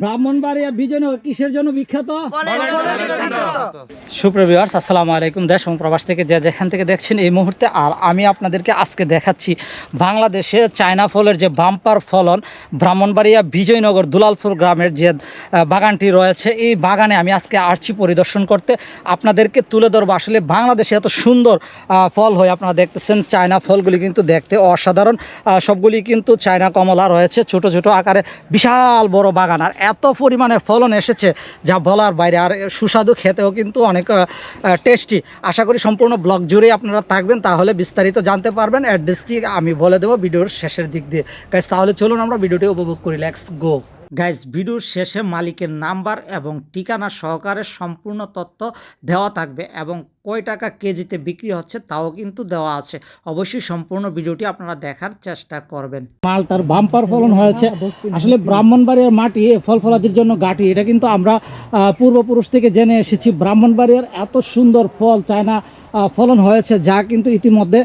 ব্রাহ্মণবাড়িয়া বিজয়নগর কিসের জন্য বিখ্যাত? সুপ্রভিয়ার্স আসসালামু আলাইকুম। দেশ এবং প্রবাস থেকে যে যেখান থেকে দেখছেন এই মুহূর্তে আর আমি আপনাদেরকে আজকে দেখাচ্ছি বাংলাদেশে চায়না ফলের যে বাম্পার ফলন ব্রাহ্মণবাড়িয়া বিজয়নগর দুলালপুর গ্রামের যে বাগানটি রয়েছে এই বাগানে আমি আজকে আসছি পরিদর্শন করতে আপনাদেরকে তুলে ধরবো। আসলে বাংলাদেশে এত সুন্দর ফল হয় আপনারা দেখতেছেন চায়না ফলগুলি কিন্তু দেখতে অসাধারণ। সবগুলি কিন্তু চায়না কমলা রয়েছে ছোট ছোট আকারে বিশাল বড় বাগান। আর এত পরিমাণে ফলন এসেছে যা বলার বাইরে। আর সুস্বাদু খেতেও কিন্তু অনেক টেস্টি আশা করি সম্পূর্ণ ব্লগ জুড়ে আপনারা থাকবেন, তাহলে বিস্তারিত জানতে পারবেন। অ্যাড্রেসটি আমি বলে দেবো ভিডিওর শেষের দিক দিয়ে। গাইজ তাহলে চলুন আমরা ভিডিওটি উপভোগ করি। লেটস গো গাইজ ভিডিওর শেষে মালিকের নাম্বার এবং ঠিকানা সহকারে সম্পূর্ণ তথ্য দেওয়া থাকবে এবং কয় টাকা কেজিতে বিক্রি হচ্ছে তাও কিন্তু দেওয়া আছে। অবশ্যই সম্পূর্ণ ভিডিওটি আপনারা দেখার চেষ্টা করবেন। মালটার বাম্পার ফলন হয়েছে। আসলে ব্রাহ্মণবাড়িয়ার মাটি ফল ফলাদির জন্য গাটি এটা কিন্তু আমরা পূর্বপুরুষ থেকে জেনে এসেছি। ব্রাহ্মণবাড়িয়ার এত সুন্দর ফল চায়না ফলন হয়েছে যা কিন্তু ইতিমধ্যে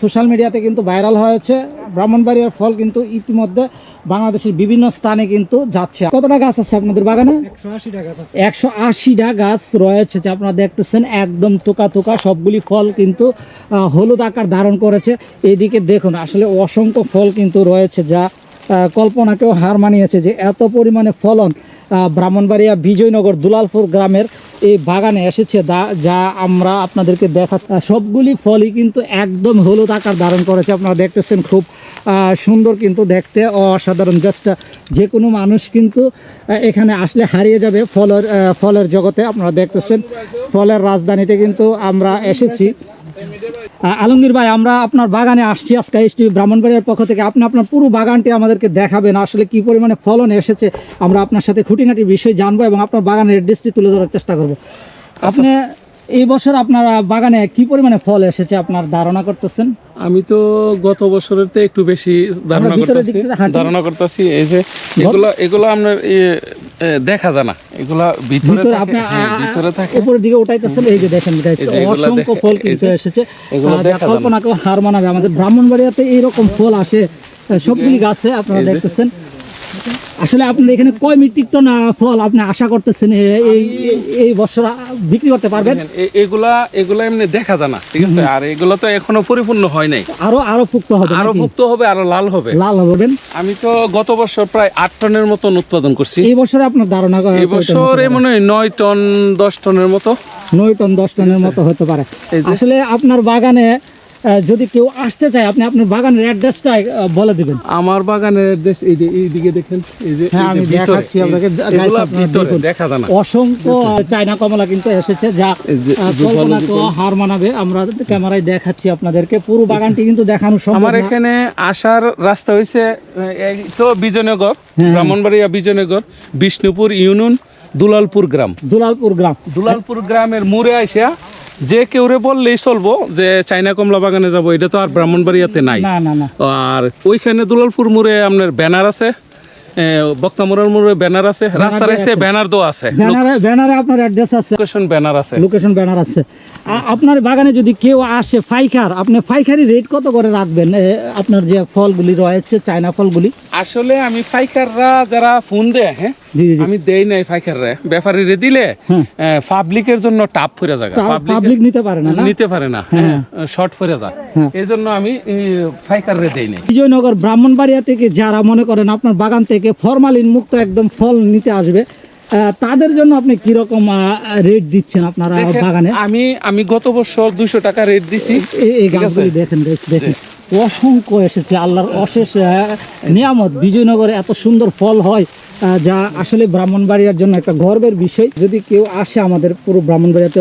সোশ্যাল মিডিয়াতে কিন্তু ভাইরাল হয়েছে। ব্রাহ্মণবাড়িয়ার ফল কিন্তু ইতিমধ্যে বাংলাদেশের বিভিন্ন স্থানে কিন্তু যাচ্ছে। কতটা গাছ আছে আপনাদের বাগানে? একশো আশিটা গাছ রয়েছে যে আপনারা দেখতেছেন। একদম তোকা থোকা সবগুলি ফল কিন্তু হলুদ আকার ধারণ করেছে। এদিকে দেখুন, আসলে অসংখ্য ফল কিন্তু রয়েছে যা কল্পনাকেও হার মানিয়েছে যে এত পরিমাণে ফলন ব্রাহ্মণবাড়িয়া বিজয়নগর দুলালপুর গ্রামের এই বাগানে এসেছে দা- যা আমরা আপনাদেরকে দেখা সবগুলি ফলই কিন্তু একদম হলুদ আকার ধারণ করেছে। আপনারা দেখতেছেন খুব সুন্দর কিন্তু দেখতে, অসাধারণ। জাস্ট যে কোনো মানুষ কিন্তু এখানে আসলে হারিয়ে যাবে ফলের ফলের জগতে। আপনারা দেখতেছেন, ফলের রাজধানীতে কিন্তু আমরা এসেছি। আলমগীর ভাই আমরা আপনার বাগানে আসছি আজকে এসটি ব্রাহ্মণবাড়িয়ার পক্ষ থেকে। আপনি আপনার পুরো বাগানটি আমাদেরকে দেখাবেন আসলে কি পরিমাণে ফলন এসেছে আমরা আপনার সাথে খুঁটিনাটি বিষয় জানব এবং আপনার বাগানের অ্যাড্রেসটি তুলে ধরার চেষ্টা করব। আপনি এই বছর আপনার বাগানে কি পরিমাণে ফল এসেছে আপনার ধারণা করতেছেন? আমি তো গত বছরের তো একটু বেশি ধারণা করতেছি। ধারণা করতেছি এই যে এগুলো এগুলো আপনার দেখা যায় না। এগুলা ভিতরে আপনি হ্যাঁ, ভিতরে থাকে। উপরের দিকে উঠাইতেছেন এই যে দেখেন এগুলা অসংখ্য ফল কিন্তু এসেছে। কল্পনাকেও হার মানাবে। আমাদের ব্রাহ্মণবাড়িয়াতে এইরকম ফল আসে সবগুলি গাছে আপনারা দেখতেছেন। আসলে আপনার এখানে কয় মেট্রিক টন ফল আপনি আশা করতেছেন এই এই- বছর বিক্রি করতে পারবেন? এগুলা এগুলা এমনি দেখা যায় না ঠিক আছে? আর এগুলো তো এখনও পরিপূর্ণ হয় নাই। আরও আরও ফুক্ত হবে আরও? ভুক্ত হবে আরও লাল হবে। লাল হবেন আমি তো গত বছর প্রায় আট টনের মতন উৎপাদন করছি। এই বছরে আপনার ধারণা এই বছর? মনে হয় নয় টন দশ টনের মতো। নয় টন দশ টনের মতো হতে পারে। আসলে আপনার বাগানে যদি কেউ আসতে চায় আপনি আপনার বাগানের অ্যাড্রেসটা বলে দিবেন। আমার বাগানের দেশ এই যে এইদিকে দেখেন এই যে হ্যাঁ, আমি দেখাচ্ছি আপনাকে। দেখা যায় অসংখ্য চায়না কমলা কিন্তু এসেছে যা জুপালো। হার মানাবে। আমরা ক্যামেরায় দেখাচ্ছি আপনাদেরকে। পুরো বাগানটি কিন্তু দেখানো সম্ভব আমার এখানে আসার রাস্তা হয়েছে এই তো বিজয়নগর হ্যাঁ। ব্রাহ্মণবাড়িয়া বিজয়নগর বিষ্ণুপুর ইউনিয়ন দুলালপুর গ্রাম। দুলালপুর গ্রাম। দুলালপুর গ্রামের মোড়ে আইসা যে কেউরে বললেই চলবো যে চাইনা কমলা বাগানে যাব এটা তো আর ব্রাহ্মণবাড়িয়াতে নাই। আর ওইখানে দুলালপুর মোড়ে আপনার ব্যানার আছে বক্তামোড়ার মোড়ে ব্যানার আছে রাস্তার এসে ব্যানার দেওয়া আছে। ব্যানারে ব্যানারে আপনার অ্যাড্রেস আছে। লোকেশন ব্যানার আছে। লোকেশন ব্যানার আছে। আপনার বাগানে যদি কেউ আসে ফাইকার আপনি ফাইকারি রেট কত করে রাখবেন? আপনার যে ফলগুলি রয়েছে চায়না ফলগুলি? আসলে আমি পাইকাররা যারা ফোন দেয় হ্যাঁ আমি দেই নাই পাইকাররা। ব্যাপারীরে দিলে হ্যাঁ। পাবলিকের জন্য টাপ ফিরে জায়গা পাবলিক নিতে পারে না নিতে পারে না হ্যাঁ শর্ট ফিরে যায়। হ্যাঁ। এই জন্য আমি পাইকাররে দেই নাই। বিজয়নগর ব্রাহ্মণবাড়িয়া থেকে যারা মনে করেন আপনার বাগান থেকে ফরমালিন মুক্ত একদম ফল নিতে আসবে। তাদের জন্য আপনি কীরকম রেট দিচ্ছেন আপনারা বাগানে? আমি আমি গত বছর দুইশো টাকা রেট দিছি এই- গাছগুলি দেখেন দেখেন। অসংখ্য এসেছে আল্লাহর অশেষ নিয়ামত। বিজয়নগরে এত সুন্দর ফল হয় যা আসলে ব্রাহ্মণবাড়িয়ার জন্য একটা গর্বের বিষয়। যদি কেউ আসে আমাদের পুরো ব্রাহ্মণবাড়িয়াতে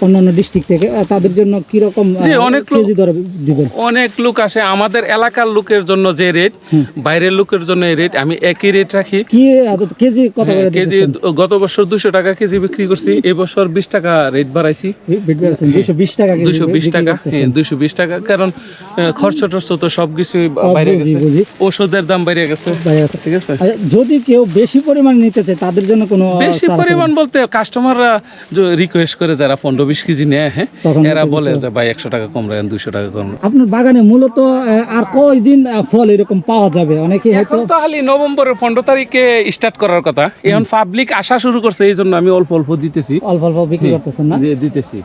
অন্যান্য ডিস্ট্রিক্ট থেকে তাদের জন্য কীরকম অনেক লোক- কেজি দরে দিবেন? অনেক লোক আসে। আমাদের এলাকার লোকের জন্য যে রেট বাইরের লোকের জন্য এই রেট আমি একই রেট রাখি। কি কেজি কত করে হ্যাঁ, কেজি গত বছর দুশো টাকা কেজি বিক্রি করছি। এবছর বিশ টাকা রেট বাড়াইছি। দুশো বিশ টাকা কেজি দুশো বিশ বিক্রি টাকা করতেছেন। হ্যাঁ দুশো বিশ টাকা কারণ খরচ টর্চ তো সবকিছু বাইরে গেছে। ওষুধের দাম বাইরে গেছে। ঠিক আছে? আচ্ছা, যদি কেউ বেশি পরিমাণ নিতে চায় তাদের জন্য কোনো বেশি পরিমাণ বলতে কাস্টমাররা রিকোয়েস্ট করে যারা পনেরো বিশ কেজি নেয় হ্যাঁ এরা বলে যে ভাই একশো টাকা কম রাখেন দুশো টাকা কম আপনার বাগানে মূলত আর কয়দিন ফল এরকম পাওয়া যাবে? অনেকেই হয়তো খালি নভেম্বরের পনেরো তারিখে স্টার্ট করার কথা। এখন পাবলিক আসা শুরু করছে এই জন্য আমি অল্প অল্প দিতেছি। অল্প অল্প বিক্রি করতেছেন না? দিতেছি।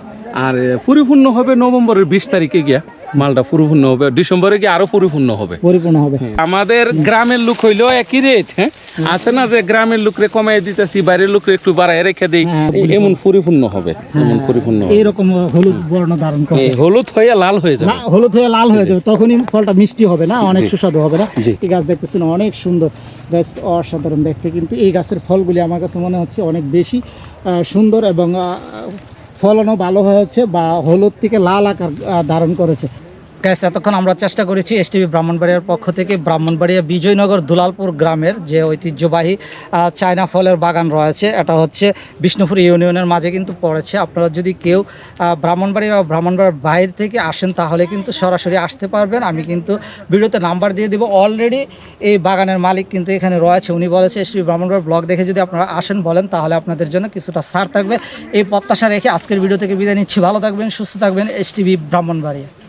আর পরিপূর্ণ হবে নভেম্বরের বিশ তারিখে গিয়া। মালটা পরিপূর্ণ হবে। ডিসেম্বরে কি আরও পরিপূর্ণ হবে? পরিপূর্ণ হবে। আমাদের গ্রামের লোক হইলেও একই রেট হ্যাঁ? আছে না যে গ্রামের লোকরে কমাই দিতেছি বাইরের লোকরে একটু বাড়ায় রেখে দিই হ্যাঁ, এমন পরিপূর্ণ হবে এমন পরিপূর্ণ হবে। এইরকম হলুদ বর্ণ ধারণ করে। হলুদ হয়ে লাল হয়ে যাবে। হলুদ হয়ে লাল হয়ে যাবে তখনই ফলটা মিষ্টি হবে না অনেক সুস্বাদু হবে না। এই গাছ দেখতেছেন অনেক সুন্দর বেশ অসাধারণ দেখতে কিন্তু এই গাছের ফলগুলি আমার কাছে মনে হচ্ছে অনেক বেশি সুন্দর এবং ফলনও ভালো হয়েছে বা হলুদ থেকে লাল আকার ধারণ করেছে। গ্যাস এতক্ষণ আমরা চেষ্টা করেছি এসটিভি ব্রাহ্মণবাড়িয়ার পক্ষ থেকে ব্রাহ্মণবাড়িয়া বিজয়নগর দুলালপুর গ্রামের যে ঐতিহ্যবাহী চায়না ফলের বাগান রয়েছে, এটা হচ্ছে বিষ্ণুপুর ইউনিয়নের মাঝে কিন্তু পড়েছে। আপনারা যদি কেউ ব্রাহ্মণবাড়ি বা ব্রাহ্মণবাড়ির বাইরে থেকে আসেন, তাহলে কিন্তু সরাসরি আসতে পারবেন। আমি কিন্তু ভিডিওতে নাম্বার দিয়ে দিব। অলরেডি এই বাগানের মালিক কিন্তু এখানে রয়েছে। উনি বলেছে এসটিভি ব্রাহ্মণবাড়িয়ার ব্লগ দেখে যদি আপনারা আসেন বলেন, তাহলে আপনাদের জন্য কিছুটা সার থাকবে। এই প্রত্যাশা রেখে আজকের ভিডিও থেকে বিদায় নিচ্ছি। ভালো থাকবেন, সুস্থ থাকবেন এস এসটিভি ব্রাহ্মণবাড়িয়া।